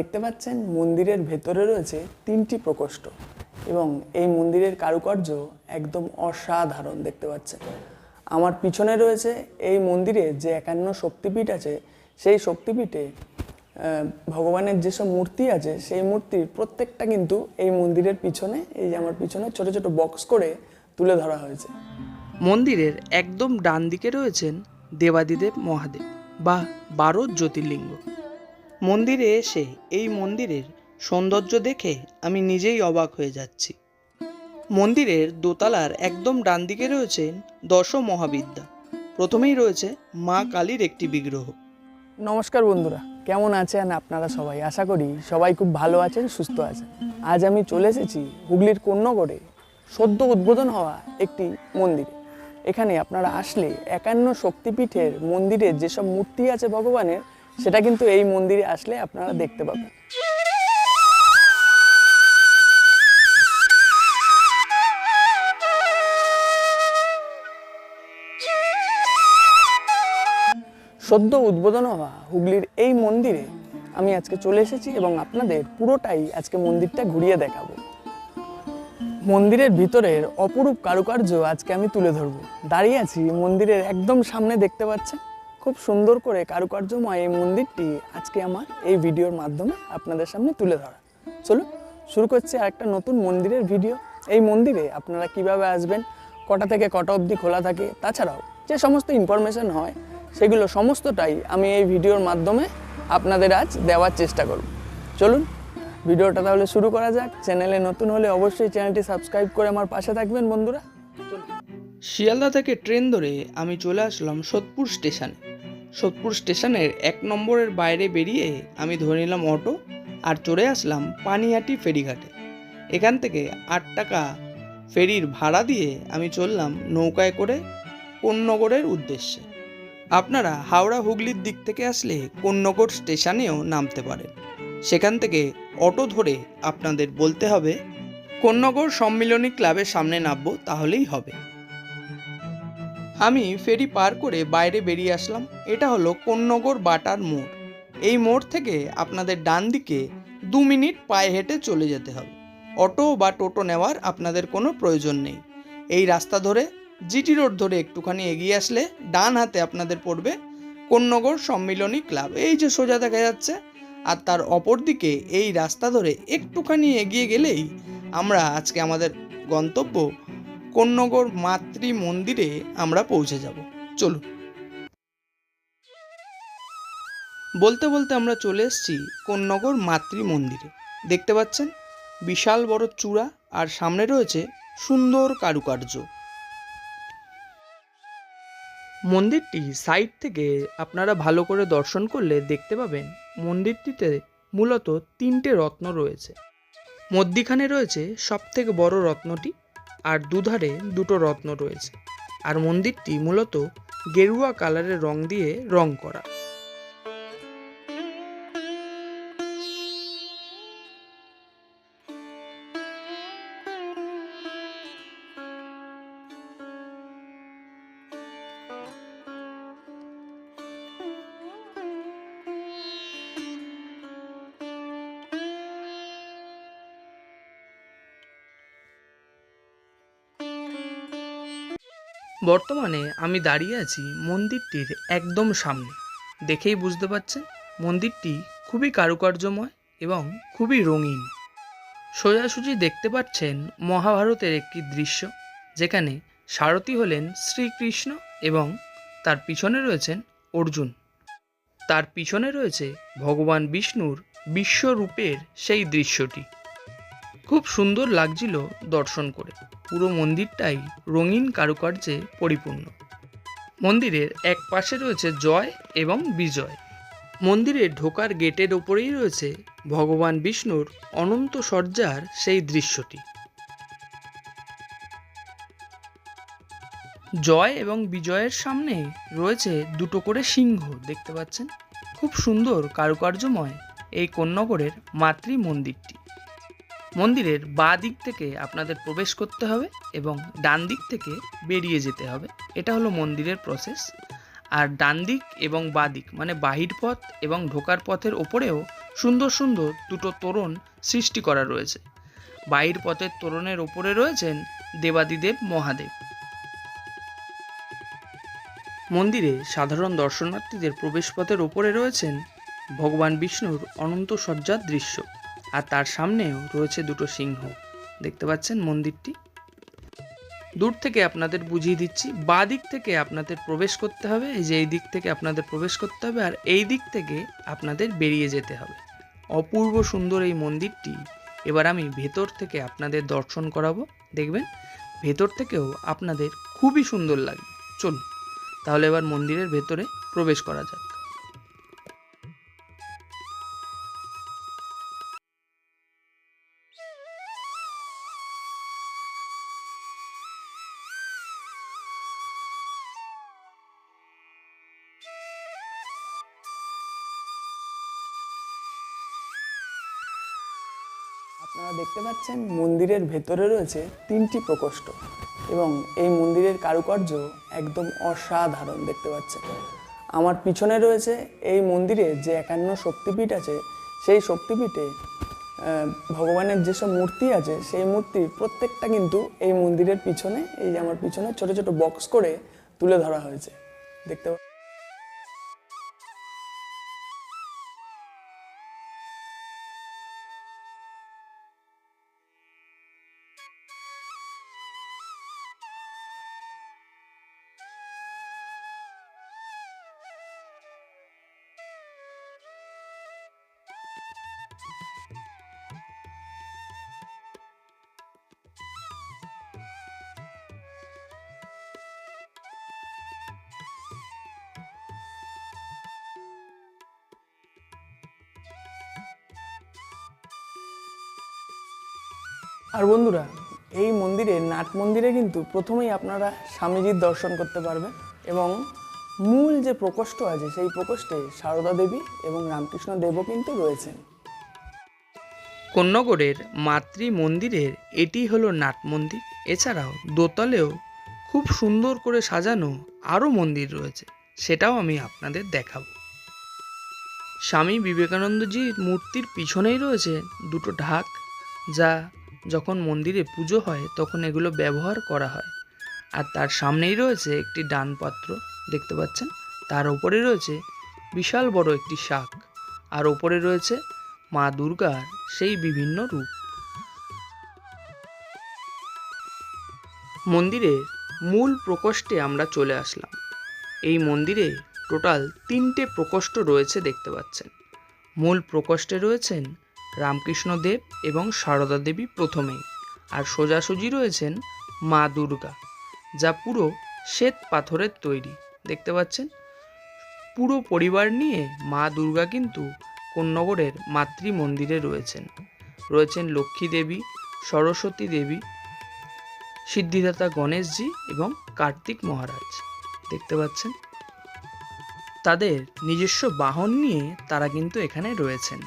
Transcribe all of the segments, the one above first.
দেখতে পাচ্ছেন মন্দিরের ভেতরে রয়েছে তিনটি প্রকোষ্ঠ এবং এই মন্দিরের কারুকার্য একদম অসাধারণ দেখতে পাচ্ছেন। আমার পিছনে রয়েছে এই মন্দিরে যে একান্ন শক্তিপীঠ আছে, সেই শক্তিপীঠে ভগবানের যেসব মূর্তি আছে, সেই মূর্তির প্রত্যেকটা কিন্তু এই মন্দিরের পিছনে, এই যে আমার পিছনে ছোট ছোট বক্স করে তুলে ধরা হয়েছে। মন্দিরের একদম ডান দিকে রয়েছেন দেবাদিদেব মহাদেব বা বারো জ্যোতির্লিঙ্গ। মন্দিরে এসে এই মন্দিরের সৌন্দর্য দেখে আমি নিজেই অবাক হয়ে যাচ্ছি। মন্দিরের দোতলার একদম ডান দিকে রয়েছেন দশ মহাবিদ্যা। প্রথমেই রয়েছে মা কালীর একটি বিগ্রহ। নমস্কার বন্ধুরা, কেমন আছেন আপনারা সবাই? আশা করি সবাই খুব ভালো আছেন, সুস্থ আছেন। আজ আমি চলে এসেছি হুগলির কন্যগড়ে সদ্য উদ্বোধন হওয়া একটি মন্দিরে। এখানে আপনারা আসলে একান্ন শক্তিপীঠের মন্দিরে যেসব মূর্তি আছে ভগবানের সেটা কিন্তু এই মন্দিরে আসলে আপনারা দেখতে পাবেন। সদ্য উদ্বোধন হওয়া হুগলির এই মন্দিরে আমি আজকে চলে এসেছি এবং আপনাদের পুরোটাই আজকে মন্দিরটা ঘুরিয়ে দেখাবো। মন্দিরের ভিতরের অপরূপ কারুকার্য আজকে আমি তুলে ধরবো। দাঁড়িয়ে আছি মন্দিরের একদম সামনে দেখতে পাচ্ছেন? খুব সুন্দর করে কারুকার্যময় এই মন্দিরটি আজকে আমার এই ভিডিওর মাধ্যমে আপনাদের সামনে তুলে ধরা। চলুন, শুরু করছি আরেকটা নতুন মন্দিরের ভিডিও। এই মন্দিরে আপনারা কীভাবে আসবেন, কটা থেকে কটা অবধি খোলা থাকে, তাছাড়াও যে সমস্ত ইনফরমেশন হয়, সেগুলো সমস্তটাই আমি এই ভিডিওর মাধ্যমে আপনাদের আজ দেওয়ার চেষ্টা করব। চলুন, ভিডিওটা তাহলে শুরু করা যাক। চ্যানেলে নতুন হলে অবশ্যই চ্যানেলটি সাবস্ক্রাইব করে আমার পাশে থাকবেন বন্ধুরা। শিয়ালদা থেকে ট্রেন ধরে আমি চলে আসলাম সোদপুর স্টেশনে। সোদপুর স্টেশনের এক নম্বরের বাইরে বেরিয়ে আমি ধরে নিলাম অটো আর চড়ে আসলাম পানিহাটি ফেরিঘাটে। এখান থেকে আট টাকা ফেরির ভাড়া দিয়ে আমি চললাম নৌকায় করে কোন্নগরের উদ্দেশ্যে। আপনারা হাওড়া হুগলির দিক থেকে আসলে কোন্নগর স্টেশনেও নামতে পারেন। সেখান থেকে অটো ধরে আপনাদের বলতে হবে, কোন্নগর সম্মিলনী ক্লাবের সামনে নামবো তাহলেই হবে। আমি ফেরি পার করে বাইরে বেরিয়ে আসলাম। এটা হলো কোন্নগর বাটার মোড়। এই মোড় থেকে আপনাদের ডান দিকে দু মিনিট পায়ে হেঁটে চলে যেতে হবে। অটো বা টোটো নেওয়ার আপনাদের কোনো প্রয়োজন নেই। এই রাস্তা ধরে, জিটি রোড ধরে একটুখানি এগিয়ে আসলে ডান হাতে আপনাদের পড়বে কোন্নগর সম্মিলনী ক্লাব। এই যে সোজা দেখা যাচ্ছে, আর তার অপর দিকে এই রাস্তা ধরে একটুখানি এগিয়ে গেলেই আমরা আজকে আমাদের গন্তব্য কোন্নগর মাতৃ মন্দিরে আমরা পৌঁছে যাব। চলুন বলতে বলতে আমরা চলে এসেছি কোন্নগর মাতৃ মন্দিরে। দেখতে পাচ্ছেন? বিশাল বড় চূড়া আর সামনে রয়েছে সুন্দর কারুকার্য। মন্দিরটি সাইড থেকে আপনারা ভালো করে দর্শন করলে দেখতে পাবেন মন্দিরটিতে মূলত তিনটে রত্ন রয়েছে। মধ্যিখানে রয়েছে সবথেকে বড় রত্নটি আর দুধারে দুটো রত্ন রয়েছে। আর মন্দিরটি মূলত গেরুয়া কালারের রং দিয়ে রং করা। বর্তমানে আমি দাঁড়িয়ে আছি মন্দিরটির একদম সামনে। দেখেই বুঝতে পারছেন, মন্দিরটি খুবই কারুকার্যময় এবং খুবই রঙিন। সোজাসুজি দেখতে পাচ্ছেন মহাভারতের একটি দৃশ্য, যেখানে সারথী হলেন শ্রীকৃষ্ণ এবং তার পিছনে রয়েছেন অর্জুন। তার পিছনে রয়েছে ভগবান বিষ্ণুর বিশ্বরূপের সেই দৃশ্যটি। খুব সুন্দর লাগছিল দর্শন করে। পুরো মন্দিরটাই রঙিন কারুকার্যে পরিপূর্ণ। মন্দিরের এক পাশে রয়েছে জয় এবং বিজয়। মন্দিরে ঢোকার গেটের ওপরেই রয়েছে ভগবান বিষ্ণুর অনন্ত সজ্জার সেই দৃশ্যটি। জয় এবং বিজয়ের সামনে রয়েছে দুটো করে সিংহ, দেখতে পাচ্ছেন? খুব সুন্দর কারুকার্যময় এই কন্যগরের মাতৃ মন্দিরটি মন্দিরের বাঁ দিক থেকে আপনাদের প্রবেশ করতে হবে এবং ডান দিক থেকে বেরিয়ে যেতে হবে। এটা হলো মন্দিরের প্রসেস আর ডান দিক এবং বাঁ দিক মানে বাহির পথ এবং ঢোকার পথের ওপরেও সুন্দর সুন্দর দুটো তোরণ সৃষ্টি করা রয়েছে। বাহির পথের তোরণের ওপরে রয়েছেন দেবাদিদেব মহাদেব। মন্দিরে সাধারণ দর্শনার্থীদের প্রবেশপথের ওপরে রয়েছেন ভগবান বিষ্ণুর অনন্ত সজ্জার দৃশ্য। আর তার সামনেও রয়েছে দুটো সিংহ। দেখতে পাচ্ছেন মন্দিরটি? দূর থেকে আপনাদের বুঝিয়ে দিচ্ছি, বা দিক থেকে আপনাদের প্রবেশ করতে হবে, এই যে এই দিক থেকে আপনাদের প্রবেশ করতে হবে, আর এই দিক থেকে আপনাদের বেরিয়ে যেতে হবে। অপূর্ব সুন্দর এই মন্দিরটি। এবার আমি ভেতর থেকে আপনাদের দর্শন করাবো, দেখবেন? ভেতর থেকেও আপনাদের খুবই সুন্দর লাগবে। চলুন, তাহলে এবার মন্দিরের ভেতরে প্রবেশ করা যাক। আপনারা দেখতে পাচ্ছেন মন্দিরের ভেতরে রয়েছে তিনটি প্রকোষ্ঠ এবং এই মন্দিরের কারুকার্য একদম অসাধারণ দেখতে পাচ্ছেন। আমার পিছনে রয়েছে এই মন্দিরে যে একান্ন শক্তিপীঠ আছে, সেই শক্তিপীঠে ভগবানের যেসব মূর্তি আছে, সেই মূর্তির প্রত্যেকটা কিন্তু এই মন্দিরের পিছনে, এই যে আমার পিছনে ছোট ছোট বক্স করে তুলে ধরা হয়েছে। দেখতে আর বন্ধুরা, এই মন্দিরে, নাট মন্দিরে কিন্তু প্রথমেই আপনারা স্বামীজির দর্শন করতে পারবেন এবং মূল যে প্রকোষ্ঠ আছে, সেই প্রকোষ্ঠে সারদা দেবী এবং রামকৃষ্ণ দেবও কিন্তু রয়েছেন। কন্যগড়ের মাতৃ মন্দিরের এটি হলো নাট মন্দির। এছাড়াও দোতলেও খুব সুন্দর করে সাজানো আরও মন্দির রয়েছে, সেটাও আমি আপনাদের দেখাবো। স্বামী বিবেকানন্দজির মূর্তির পিছনেই রয়েছে দুটো ঢাক, যা যখন মন্দিরে পুজো হয়, তখন এগুলো ব্যবহার করা হয়। আর তার সামনেই রয়েছে একটি ডান পাত্র দেখতে পাচ্ছেন? তার ওপরে রয়েছে বিশাল বড় একটি শাক। আর ওপরে রয়েছে মা দুর্গার সেই বিভিন্ন রূপ। মন্দিরের মূল প্রকোষ্ঠে আমরা চলে আসলাম। এই মন্দিরে টোটাল তিনটে প্রকোষ্ঠ রয়েছে, দেখতে পাচ্ছেন। মূল প্রকোষ্ঠে রয়েছেন রামকৃষ্ণ দেব এবং সারদা দেবী প্রথমেই। আর সোজাসুজি রয়েছেন মা দুর্গা, যা পুরো শ্বেত পাথরের তৈরি। দেখতে পাচ্ছেন? পুরো পরিবার নিয়ে মা দুর্গা কিন্তু কোন্নগরের মাতৃ মন্দিরে রয়েছেন। রয়েছেন লক্ষ্মী দেবী, সরস্বতী দেবী, সিদ্ধিদাতা গণেশজি এবং কার্তিক মহারাজ। দেখতে পাচ্ছেন? তাদের নিজস্ব বাহন নিয়ে তারা কিন্তু এখানে রয়েছেন।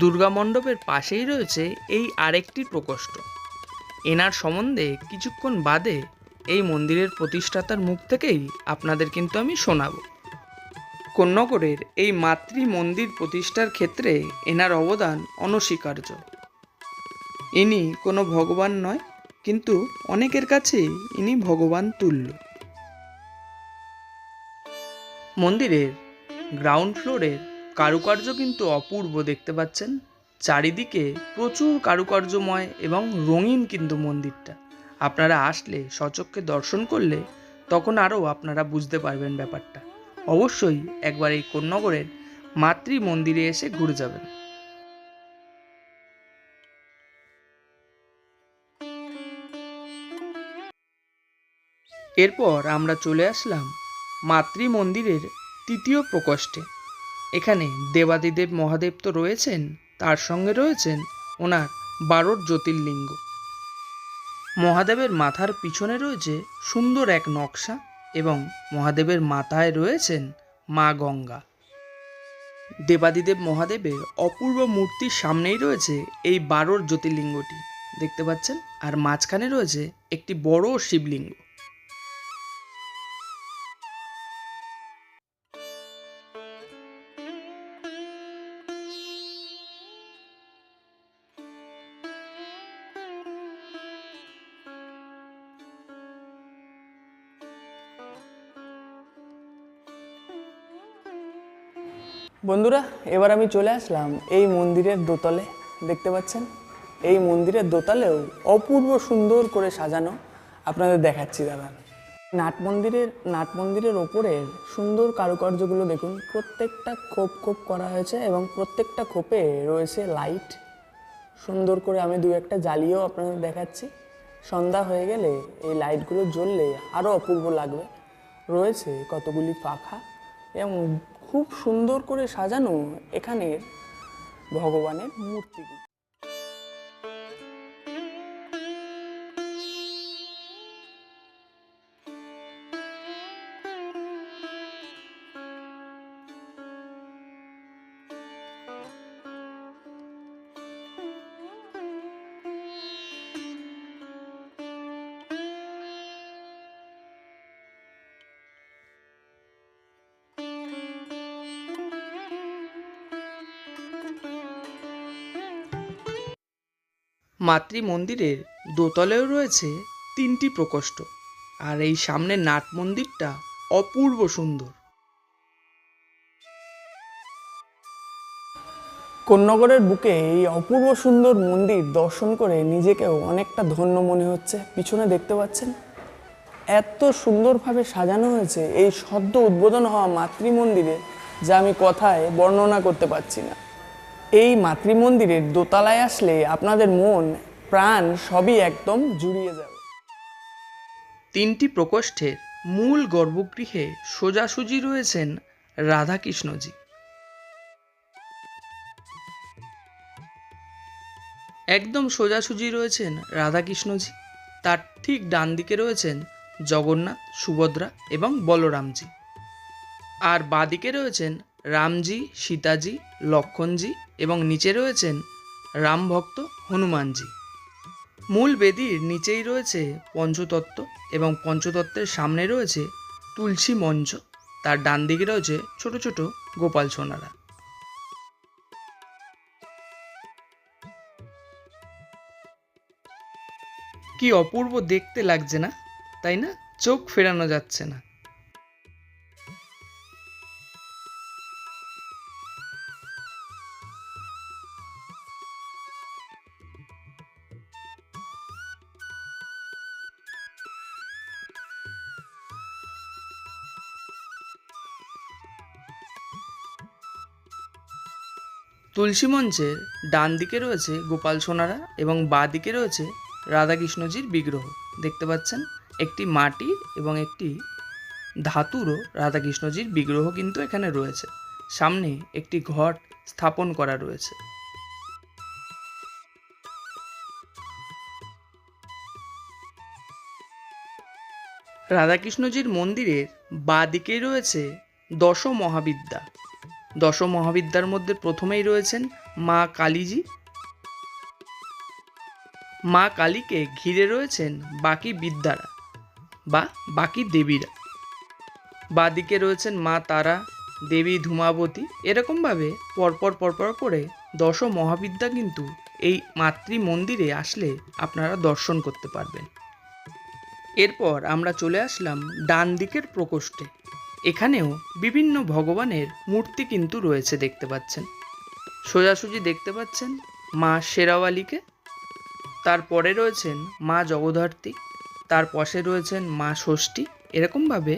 দুর্গা মণ্ডপের পাশেই রয়েছে এই আরেকটি প্রকোষ্ঠ। এনার সম্বন্ধে কিছুক্ষণ বাদে এই মন্দিরের প্রতিষ্ঠাতার মুখ থেকেই আপনাদের কিন্তু আমি শোনাব। কন্যগড়ের এই মাতৃ মন্দির প্রতিষ্ঠার ক্ষেত্রে এনার অবদান অনস্বীকার্য। ইনি কোনো ভগবান নয়, কিন্তু অনেকের কাছে ইনি ভগবান তুল্য। মন্দিরের গ্রাউন্ড ফ্লোরের কারুকার্য কিন্তু অপূর্ব দেখতে পাচ্ছেন। চারিদিকে প্রচুর কারুকার্যময় এবং রঙিন কিন্তু মন্দিরটা। আপনারা আসলে সচক্ষে দর্শন করলে তখন আরও আপনারা বুঝতে পারবেন ব্যাপারটা। অবশ্যই একবার এই কন্যগরের মাতৃ মন্দিরে এসে ঘুরে যাবেন। এরপর আমরা চলে আসলাম মাতৃ মন্দিরের তৃতীয় প্রকোষ্ঠে। এখানে দেবাদিদেব মহাদেব তো রয়েছেন, তার সঙ্গে রয়েছেন ওনার বারোর জ্যোতির্লিঙ্গ। মহাদেবের মাথার পিছনে রয়েছে সুন্দর এক নকশা এবং মহাদেবের মাথায় রয়েছেন মা গঙ্গা। দেবাদিদেব মহাদেবের অপূর্ব মূর্তির সামনেই রয়েছে এই বারোর জ্যোতির্লিঙ্গটি, দেখতে পাচ্ছেন? আর মাঝখানে রয়েছে একটি বড় শিবলিঙ্গ। বন্ধুরা, এবার আমি চলে আসলাম এই মন্দিরের দোতলে। দেখতে পাচ্ছেন? এই মন্দিরের দোতলেও অপূর্ব সুন্দর করে সাজানো আপনাদের দেখাচ্ছি দাদা। নাট মন্দিরের নাট মন্দিরের ওপরের সুন্দর কারুকার্যগুলো দেখুন। প্রত্যেকটা খোপ খোপ করা হয়েছে এবং প্রত্যেকটা খোপে রয়েছে লাইট। সুন্দর করে আমি দু একটা জ্বালিয়েও আপনাদের দেখাচ্ছি। সন্ধ্যা হয়ে গেলে এই লাইটগুলো জ্বললে আরও অপূর্ব লাগবে। রয়েছে কতগুলি পাখা এবং খুব সুন্দর করে সাজানো এখানের ভগবানের মূর্তিগুলি। মাতৃ মন্দিরের দোতলেও রয়েছে তিনটি প্রকোষ্ঠ, আর এই সামনের নাট মন্দিরটা অপূর্ব সুন্দর। কোন্নগরের বুকে এই অপূর্ব সুন্দর মন্দির দর্শন করে নিজেকেও অনেকটা ধন্য মনে হচ্ছে। পিছনে দেখতে পাচ্ছেন? এত সুন্দরভাবে সাজানো হয়েছে এই সদ্য উদ্বোধন হওয়া মাতৃ মন্দিরে যা আমি কথায় বর্ণনা করতে পারছি না। এই মাতৃ মন্দিরের দোতলায় আসলে আপনাদের মন, প্রাণ সবই একদম জুড়িয়ে যাবে। তিনটি প্রকোষ্ঠের মূল গর্ভগৃহে সোজাসুজি রয়েছেন রাধাকৃষ্ণজি। একদম সোজাসুজি রয়েছেন রাধাকৃষ্ণজি। তার ঠিক ডান দিকে রয়েছেন জগন্নাথ, সুভদ্রা এবং বলরামজি। আর বাদিকে রয়েছেন রামজি, সীতাজি, লক্ষণজি এবং নিচে রয়েছেন রামভক্ত হনুমানজি। মূল বেদির নিচেই রয়েছে পঞ্চতত্ত্ব এবং পঞ্চতত্ত্বের সামনে রয়েছে তুলসী মঞ্চ। তার ডান দিকে রয়েছে ছোট ছোট গোপাল সোনারা। কি অপূর্ব দেখতে লাগছে না, তাই না? চোখ ফেরানো যাচ্ছে না। তুলসী মঞ্চের ডান দিকে রয়েছে গোপাল সোনারা এবং বাঁ দিকে রয়েছে রাধাকৃষ্ণজির বিগ্রহ। দেখতে পাচ্ছেন, একটি মাটির এবং একটি ধাতুরও রাধাকৃষ্ণজির বিগ্রহ কিন্তু এখানে রয়েছে। সামনে একটি ঘট স্থাপন করা রয়েছে। রাধাকৃষ্ণজির মন্দিরের বাঁ দিকেই রয়েছে দশ মহাবিদ্যা দশ মহাবিদ্যার মধ্যে প্রথমেই রয়েছেন মা কালীজি। মা কালীকে ঘিরে রয়েছেন বাকি বিদ্যারা বা বাকি দেবীরা। বাদিকে রয়েছেন মা তারা, দেবী ধূমাবতী। এরকমভাবে পরপর পরপর করে দশ মহাবিদ্যা কিন্তু এই মাতৃ মন্দিরে আসলে আপনারা দর্শন করতে পারবেন। এরপর আমরা চলে আসলাম ডান দিকের প্রকোষ্ঠে। এখানেও বিভিন্ন ভগবানের মূর্তি কিন্তু রয়েছে দেখতে পাচ্ছেন। সোজাসুজি দেখতে পাচ্ছেন মা শেরাওয়ালিকে তারপরে রয়েছেন মা জগদ্ধাত্রী, তার পাশে রয়েছেন মা ষষ্ঠী। এরকমভাবে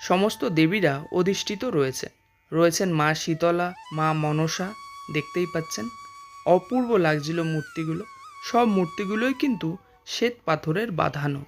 সমস্ত দেবীরা অধিষ্ঠিত রয়েছে। রয়েছেন মা শীতলা, মা মনসা, দেখতেই পাচ্ছেন অপূর্ব লাগছিল মূর্তিগুলো। সব মূর্তিগুলোই কিন্তু শ্বেত পাথরের বাঁধানো।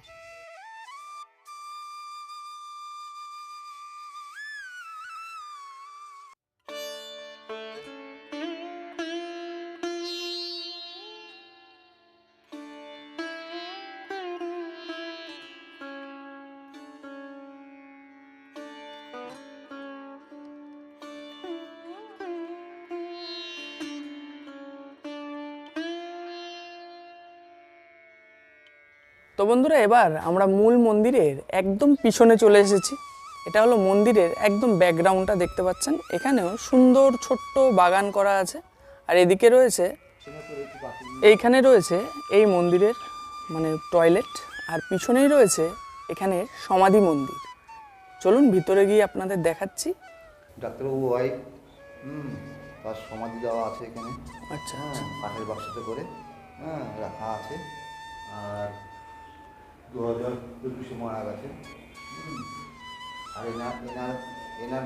বন্ধুরা এবার আমরা মূল মন্দিরের একদম পিছনে চলে এসেছি। এটা হলো মন্দিরের একদম ব্যাকগ্রাউন্ডটা দেখতে পাচ্ছেন। এখানেও সুন্দর ছোট্ট বাগান করা আছে। আর এদিকে রয়েছে এইখানে রয়েছে এই মন্দিরের মানে টয়লেট আর পিছনেই রয়েছে এখানে সমাধি মন্দির। চলুন ভিতরে গিয়ে আপনাদের দেখাচ্ছি। ডাক্তারবাবু তার সমাধি দেওয়া আছে এখানে। আচ্ছা হ্যাঁ আচ্ছা কাঠের বাক্সতে করে হ্যাঁ রাখা আছে। আর দু হাজার একুশে মারা গেছে আর এনার এনার এনার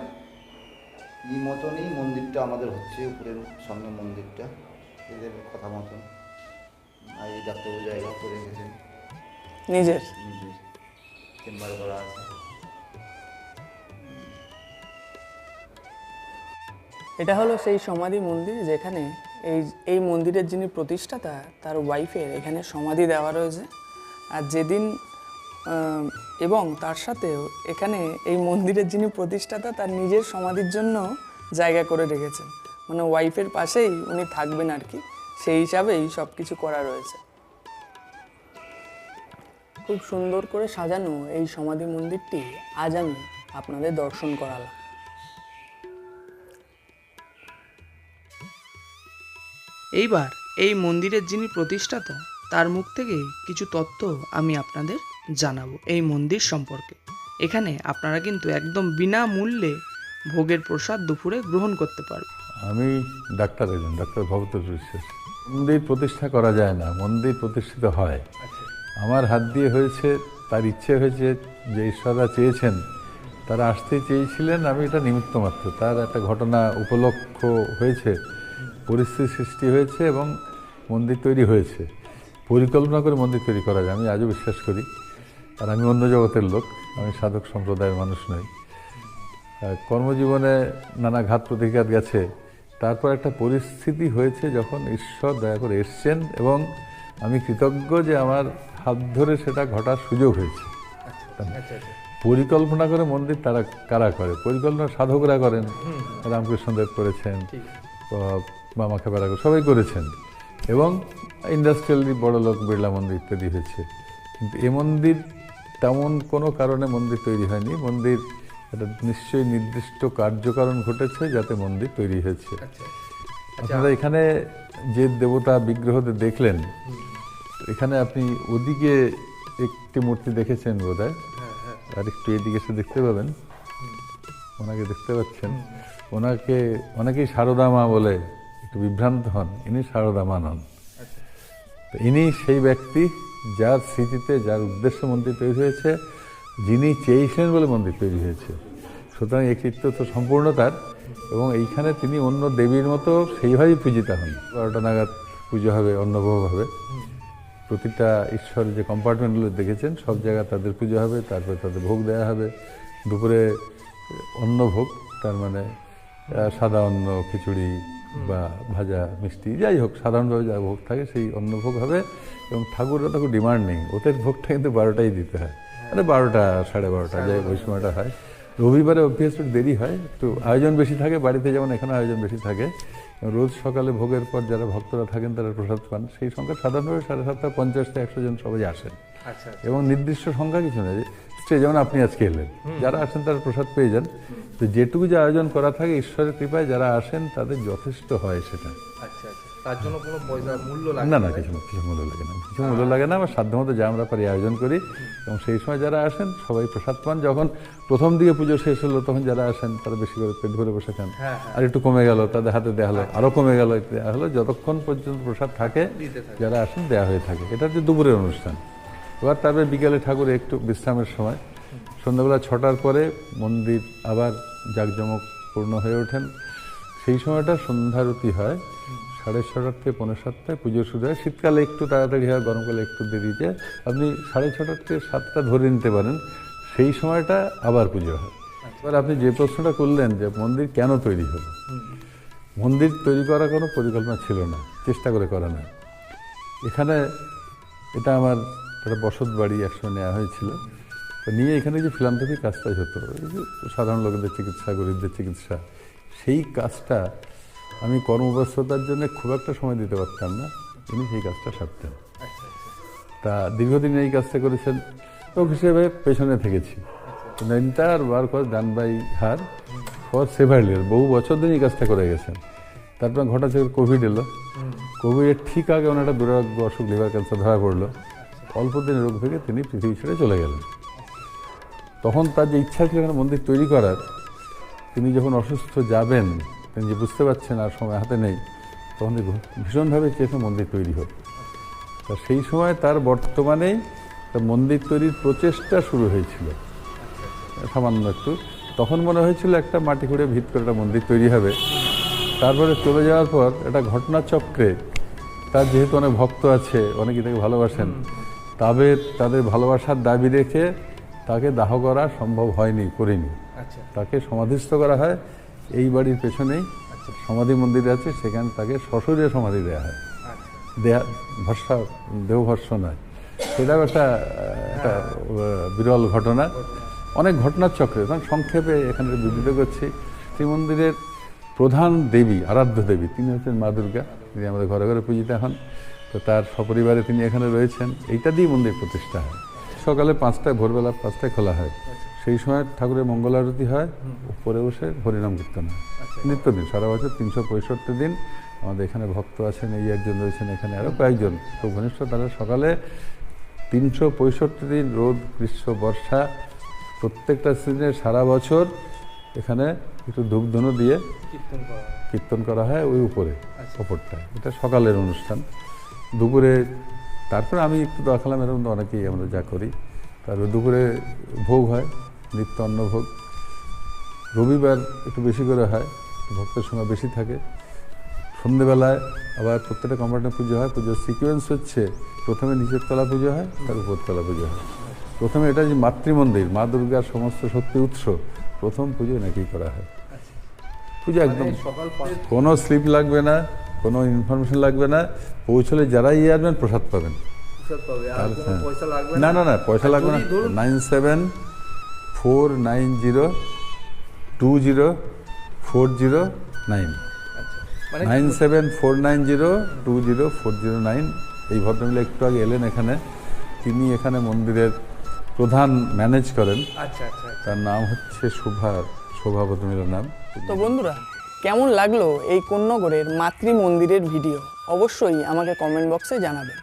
ই মতনই মন্দিরটা আমাদের হচ্ছে উপরের সামনে মন্দিরটা। এদের কথা মতন। আর এই ডাক্তারবাবু জায়গা করে রেখেছেন নিজের? নিজের। চেম্বার করা আছে। এটা হলো সেই সমাধি মন্দির যেখানে এই এই মন্দিরের যিনি প্রতিষ্ঠাতা তার ওয়াইফের এখানে সমাধি দেওয়া রয়েছে। আর যেদিন এবং তার সাথেও এখানে এই মন্দিরের যিনি প্রতিষ্ঠাতা, তার নিজের সমাধির জন্য জায়গা করে রেখেছেন। মানে ওয়াইফের পাশেই উনি থাকবেন আর কি। সেই হিসাবেই সব কিছু করা রয়েছে। খুব সুন্দর করে সাজানো এই সমাধি মন্দিরটি আজ আমি আপনাদের দর্শন করালাম। এইবার এই মন্দিরের যিনি প্রতিষ্ঠাতা তার মুখ থেকে কিছু তথ্য আমি আপনাদের জানাব এই মন্দির সম্পর্কে। এখানে আপনারা কিন্তু একদম বিনামূল্যে ভোগের প্রসাদ দুপুরে গ্রহণ করতে পারবেন। আমি ডাক্তার একজন, ডাক্তার ভবতোষ বিশ্বাস। মন্দির প্রতিষ্ঠা করা যায় না, মন্দির প্রতিষ্ঠিত হয়। আমার হাত দিয়ে হয়েছে, তার ইচ্ছে হয়েছে যে ঈশ্বররা চেয়েছেন, তারা আসতে চেয়েছিলেন, আমি এটা নিমিত্ত মাত্র। তার একটা ঘটনা উপলক্ষ হয়েছে, পরিস্থিতি সৃষ্টি হয়েছে এবং মন্দির তৈরি হয়েছে। পরিকল্পনা করে মন্দির তৈরি করা যায়। আমি আজও বিশ্বাস করি। আর আমি অন্য জগতের লোক। আমি সাধক সম্প্রদায়ের মানুষ নই। কর্মজীবনে নানা ঘাত প্রতিঘাত গেছে। তারপর একটা পরিস্থিতি হয়েছে যখন ঈশ্বর দয়া করে এসছেন এবং আমি কৃতজ্ঞ যে আমার হাত ধরে সেটা ঘটার সুযোগ হয়েছে। পরিকল্পনা করে মন্দির তারা কারা করে? পরিকল্পনা সাধকরা করেন। রামকৃষ্ণদেব করেছেন। মামা খেপারা সবাই করেছেন। এবং ইন্ডাস্ট্রিয়ালি বড় লোক বিড়লা মন্দির ইত্যাদি হয়েছে। কিন্তু এ মন্দির তেমন কোনো কারণে মন্দির তৈরি হয়নি। মন্দির একটা নিশ্চয়ই নির্দিষ্ট কার্যকারণ ঘটেছে যাতে মন্দির তৈরি হয়েছে। আপনারা এখানে যে দেবতা বিগ্রহতে দেখলেন এখানে আপনি ওদিকে একটি মূর্তি দেখেছেন বোধ হয় আর একটু এদিকে এসে দেখতে পাবেন। ওনাকে দেখতে পাচ্ছেন। ওনাকে অনেকেই সারদা মা বলে। একটু বিভ্রান্ত হন, ইনি সারদা মা নন তো ইনি সেই ব্যক্তি যার স্মৃতিতে, যার উদ্দেশ্যে মন্দির তৈরি হয়েছে, যিনি চেয়েছিলেন বলে মন্দির তৈরি হয়েছে। সুতরাং এই কৃত্য তো সম্পূর্ণ তার, এবং এইখানে তিনি অন্য দেবীর মতো সেইভাবেই পূজিতা হন। বারোটা নাগাদ পুজো হবে, অন্নভোগ হবে। প্রতিটা ঈশ্বর যে কম্পার্টমেন্টগুলো দেখেছেন, সব জায়গায় তাদের পুজো হবে, তারপরে তাদের ভোগ দেওয়া হবে। দুপুরে অন্ন ভোগ তার মানে সাদা অন্ন, খিচুড়ি বা ভাজা মিষ্টি যাই হোক সাধারণভাবে যা ভোগ থাকে সেই অন্ন ভোগ হবে এবং ঠাকুরের তো ডিমান্ড নেই। ওদের ভোগটা কিন্তু বারোটাই দিতে হয়। মানে বারোটা সাড়ে বারোটা যাই ওই সময়টা হয়। রবিবারে অভ্যেস দেরি হয় একটু আয়োজন বেশি থাকে বাড়িতে যেমন এখানে আয়োজন বেশি থাকে রোজ সকালে ভোগের পর যারা ভক্তরা থাকেন তারা প্রসাদ পান। সেই সংখ্যা সাধারণভাবে সাড়ে সাতটা পঞ্চাশ থেকে একশো জন সবাই আসেন। এবং নির্দিষ্ট সংখ্যা কিছু নেই স্টে যেমন আপনি আজকে এলেন যারা আসেন তারা প্রসাদ পেয়ে যান। তো যেটুকু যে আয়োজন করা থাকে ঈশ্বরের কৃপায় যারা আসেন তাদের যথেষ্ট হয় সেটা। আচ্ছা আচ্ছা। তার জন্য কোনো পয়সা মূল্য লাগে না না কিছু কিছু মূল্য লাগে না। কিছু মূল্য লাগে না আমার সাধ্যমতো যা আমরা পারি আয়োজন করি। এবং সেই সময় যারা আসেন সবাই প্রসাদ পান। যখন প্রথম দিকে পুজো শেষ হলো তখন যারা আসেন তারা বেশি করে পেট ভরে বসে খান। আর একটু কমে গেল তাদের হাতে দেওয়া হলো আরও কমে গেল দেওয়া হলো। যতক্ষণ পর্যন্ত প্রসাদ থাকে যারা আসেন দেওয়া হয়ে থাকে। এটা হচ্ছে দুপুরের অনুষ্ঠান। এবার তারপরে বিকেলে ঠাকুর একটু বিশ্রামের সময়। সন্ধ্যাবেলা ছটার পরে মন্দির আবার জাঁকজমকপূর্ণ হয়ে ওঠেন। সেই সময়টা সন্ধ্যারতি হয়। সাড়ে ছটার থেকে পনেরো সাতটায় পুজো শুরু হয়। শীতকালে একটু তাড়াতাড়ি হয়, গরমকালে একটু দেরিতে। আপনি সাড়ে ছটার থেকে সাতটা ধরে নিতে পারেন। সেই সময়টা আবার পুজো হয়। এবার আপনি যে প্রশ্নটা করলেন যে মন্দির কেন তৈরি হলো? মন্দির তৈরি করার কোনো পরিকল্পনা ছিল না, চেষ্টা করে করা না। এখানে এটা আমার একটা বসত বাড়ি একসময় নেওয়া হয়েছিল। তো নিয়ে এখানে যে ফিলান্থ্রপি কাজটাই হতো সাধারণ লোকেদের চিকিৎসা, গরিবদের চিকিৎসা, সেই কাজটা আমি কর্মব্যস্ততার জন্য খুব একটা সময় দিতে পারতাম না। তিনি সেই কাজটা সারতেন। তা দীর্ঘদিন এই কাজটা করেছেন। লোক হিসেবে পেছনে থেকেছি। এন্টার বার করে ডান বাই হার ফর সেভার বহু বছর ধরে এই কাজটা করে গেছেন। তারপর করে কোভিড এলো কোভিডের ঠিক আগে ওনার একটা অসুখ লিভার ক্যান্সার ধরা পড়ল। অল্প দিনের রোগ থেকে তিনি পৃথিবী ছেড়ে চলে গেলেন। তখন তার যে ইচ্ছা ছিল এখানে মন্দির তৈরি করার, তিনি যখন অসুস্থ যাবেন যে বুঝতে পারছেন আর সময় হাতে নেই তখন ভীষণভাবে চেয়েছে মন্দির তৈরি হোক। তা সেই সময় তার বর্তমানেই মন্দির তৈরির প্রচেষ্টা শুরু হয়েছিল। সামান্য একটু। তখন মনে হয়েছিল একটা মাটি খুঁড়ে ভিত করে একটা মন্দির তৈরি হবে। তারপরে চলে যাওয়ার পর একটা ঘটনাচক্রে তার যেহেতু অনেক ভক্ত আছে অনেকে তাকে ভালোবাসেন তাদের তাদের ভালোবাসার দাবি রেখে তাকে দাহ করা সম্ভব হয়নি করিনি। আচ্ছা। তাকে সমাধিস্থ করা হয়। এই বাড়ির পেছনেই সমাধি মন্দির আছে, সেখানে তাকে সশরীরে সমাধি দেওয়া হয়। দেহা ভরসা দেহভর্ষ নয়। সেটাও একটা একটা বিরল ঘটনা। অনেক ঘটনার চক্রে কারণ সংক্ষেপে এখানে বিবৃত করছি শ্রীমন্দিরের প্রধান দেবী, আরাধ্য দেবী, তিনি হচ্ছেন মা দুর্গা। তিনি আমাদের ঘরে ঘরে পূজিতা হন। তো তার সপরিবারে তিনি এখানে রয়েছেন। এইটা দিয়েই মন্দির প্রতিষ্ঠা হয়। সকালে পাঁচটায়, ভোরবেলা পাঁচটায় খোলা হয়। সেই সময় ঠাকুরের মঙ্গল আরতি হয় উপরে বসে হরিনাম কীর্তন হয়। নিত্যদিন সারা বছর তিনশো পঁয়ষট্টি দিন আমাদের এখানে ভক্ত আছেন এই একজন রয়েছেন এখানে আরও কয়েকজন। তো ঘনিষ্ঠ তারা সকালে তিনশো পঁয়ষট্টি দিন রোদ গ্রীষ্ম বর্ষা প্রত্যেকটা সিজনে সারা বছর এখানে একটু ধূপধনু দিয়ে কীর্তন করা হয়। কীর্তন করা হয় ওই উপরে ওপরটায় এটা সকালের অনুষ্ঠান। দুপুরে তারপরে আমি একটু দেখালাম এরকম তো অনেকেই আমরা যা করি। তারপরে দুপুরে ভোগ হয়। নিত্য অন্ন ভোগ রবিবার একটু বেশি করে হয় ভক্তের সংখ্যা বেশি থাকে। সন্ধেবেলায় আবার প্রত্যেকটা কম্পার্টমেন্ট পুজো হয় পুজোর সিকোয়েন্স হচ্ছে প্রথমে নিচের তলা পুজো হয় তার উপরতলা পুজো হয়। প্রথমে এটা যে মাতৃমন্দির মা দুর্গার সমস্ত শক্তি উৎস প্রথম পুজো নাকি করা হয়। পুজো একদম মানে পাঁচ কোনো স্লিপ লাগবে না কোনো ইনফরমেশন লাগবে না পৌঁছলে যারাই আসবেন প্রসাদ পাবেন। হ্যাঁ। না। না না পয়সা লাগবে না। Nine seven four nine zero two zero four zero nine. আচ্ছা মানে nine seven four nine zero two zero four zero nine. এই ভদ্রমহিলা একটু আগে এলেন এখানে। তিনি এখানে মন্দিরের প্রধান ম্যানেজ করেন। আচ্ছা আচ্ছা আচ্ছা। তার নাম হচ্ছে শোভা শোভা ভদ্রমহিলার নাম। তো বন্ধুরা কেমন লাগল এই কোন্নগরের মাতৃ মন্দিরের ভিডিও? অবশ্যই আমাকে কমেন্ট বক্সে জানাবেন।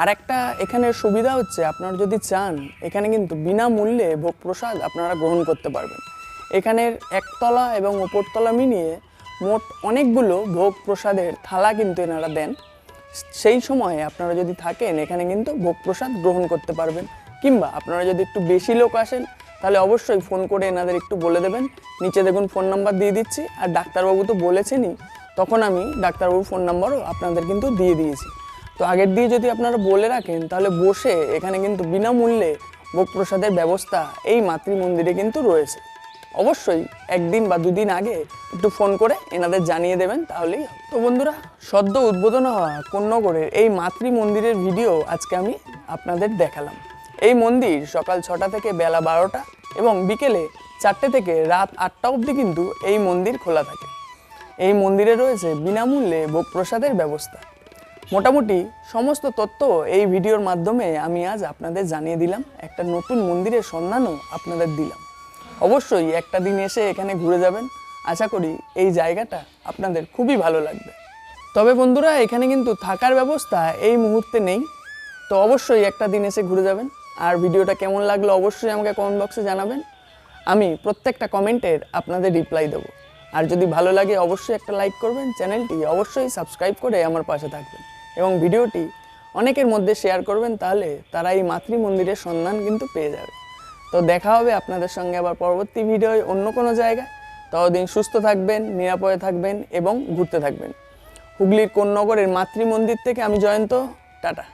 আর একটা এখানের সুবিধা হচ্ছে আপনারা যদি চান, এখানে কিন্তু বিনামূল্যে ভোগ প্রসাদ আপনারা গ্রহণ করতে পারবেন। এখানের একতলা এবং ওপরতলা মিলিয়ে মোট অনেকগুলো ভোগ প্রসাদের থালা কিন্তু এনারা দেন। সেই সময়ে আপনারা যদি থাকেন, এখানে কিন্তু ভোগ প্রসাদ গ্রহণ করতে পারবেন। কিংবা আপনারা যদি একটু বেশি লোক আসেন, তাহলে অবশ্যই ফোন করে এনাদের একটু বলে দেবেন। নিচে দেখুন ফোন নাম্বার দিয়ে দিচ্ছি, আর ডাক্তারবাবু তো বলেছেনই, তখন আমি ডাক্তারবাবুর ফোন নাম্বারও আপনাদের কিন্তু দিয়ে দিয়েছি। তো আগের দিয়ে যদি আপনারা বলে রাখেন, তাহলে বসে এখানে কিন্তু বিনামূল্যে ভোগ প্রসাদের ব্যবস্থা এই মাতৃ মন্দিরে কিন্তু রয়েছে। অবশ্যই একদিন বা দুদিন আগে একটু ফোন করে এনাদের জানিয়ে দেবেন, তাহলেই তো বন্ধুরা, সদ্য উদ্বোধন হওয়া কোন্নগরের এই মাতৃ মন্দিরের ভিডিও আজকে আমি আপনাদের দেখালাম। এই মন্দির সকাল ছটা থেকে বেলা বারোটা এবং বিকেলে চারটে থেকে রাত আটটা অবধি কিন্তু এই মন্দির খোলা থাকে। এই মন্দিরে রয়েছে বিনামূল্যে ভোগ প্রসাদের ব্যবস্থা। মোটামুটি সমস্ত তথ্য এই ভিডিওর মাধ্যমে আমি আজ আপনাদের জানিয়ে দিলাম, একটা নতুন মন্দিরের সন্ধানও আপনাদের দিলাম। অবশ্যই একটা দিন এসে এখানে ঘুরে যাবেন, আশা করি এই জায়গাটা আপনাদের খুবই ভালো লাগবে। তবে বন্ধুরা, এখানে কিন্তু থাকার ব্যবস্থা এই মুহূর্তে নেই, তো অবশ্যই একটা দিন এসে ঘুরে যাবেন। আর ভিডিওটা কেমন লাগল অবশ্যই আমাকে কমেন্ট বক্সে জানাবেন। আমি প্রত্যেকটা কমেন্টের আপনাদের রিপ্লাই দেবো। আর যদি ভালো লাগে অবশ্যই একটা লাইক করবেন, চ্যানেলটি অবশ্যই সাবস্ক্রাইব করে আমার পাশে থাকবেন। এবং ভিডিওটি অনেকের মধ্যে শেয়ার করবেন, তাহলে তারা এই মাতৃ মন্দিরের সন্ধান কিন্তু পেয়ে যাবে। তো দেখা হবে আপনাদের সঙ্গে আবার পরবর্তী ভিডিওয় অন্য কোনো জায়গায়। ততদিন সুস্থ থাকবেন, নিরাপদে থাকবেন এবং ঘুরতে থাকবেন। হুগলির কোন্নগরের মাতৃ মন্দির থেকে আমি জয়ন্ত, টাটা।